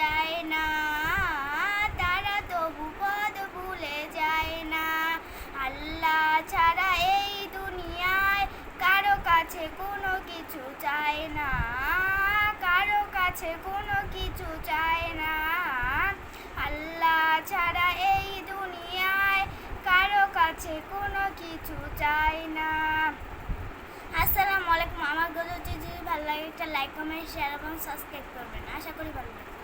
যায় না, তারা তবু পদ ভুলে যায় না। আল্লাহ ছাড়া এই দুনিয়ায় কারও কাছে কোনো কিছু চায় না, কারও কাছে কোনো কিছু চায় না। আল্লাহ ছাড়া এই দুনিয়ায় কারও কাছে কোনো কিছু চায় না। আসসালামু আলাইকুম, আমার গল্প যদি ভালো লাগে। একটা লাইক কমেন্ট শেয়ার এবং সাবস্ক্রাইব করবেন। আশা করি ভালো লাগবে।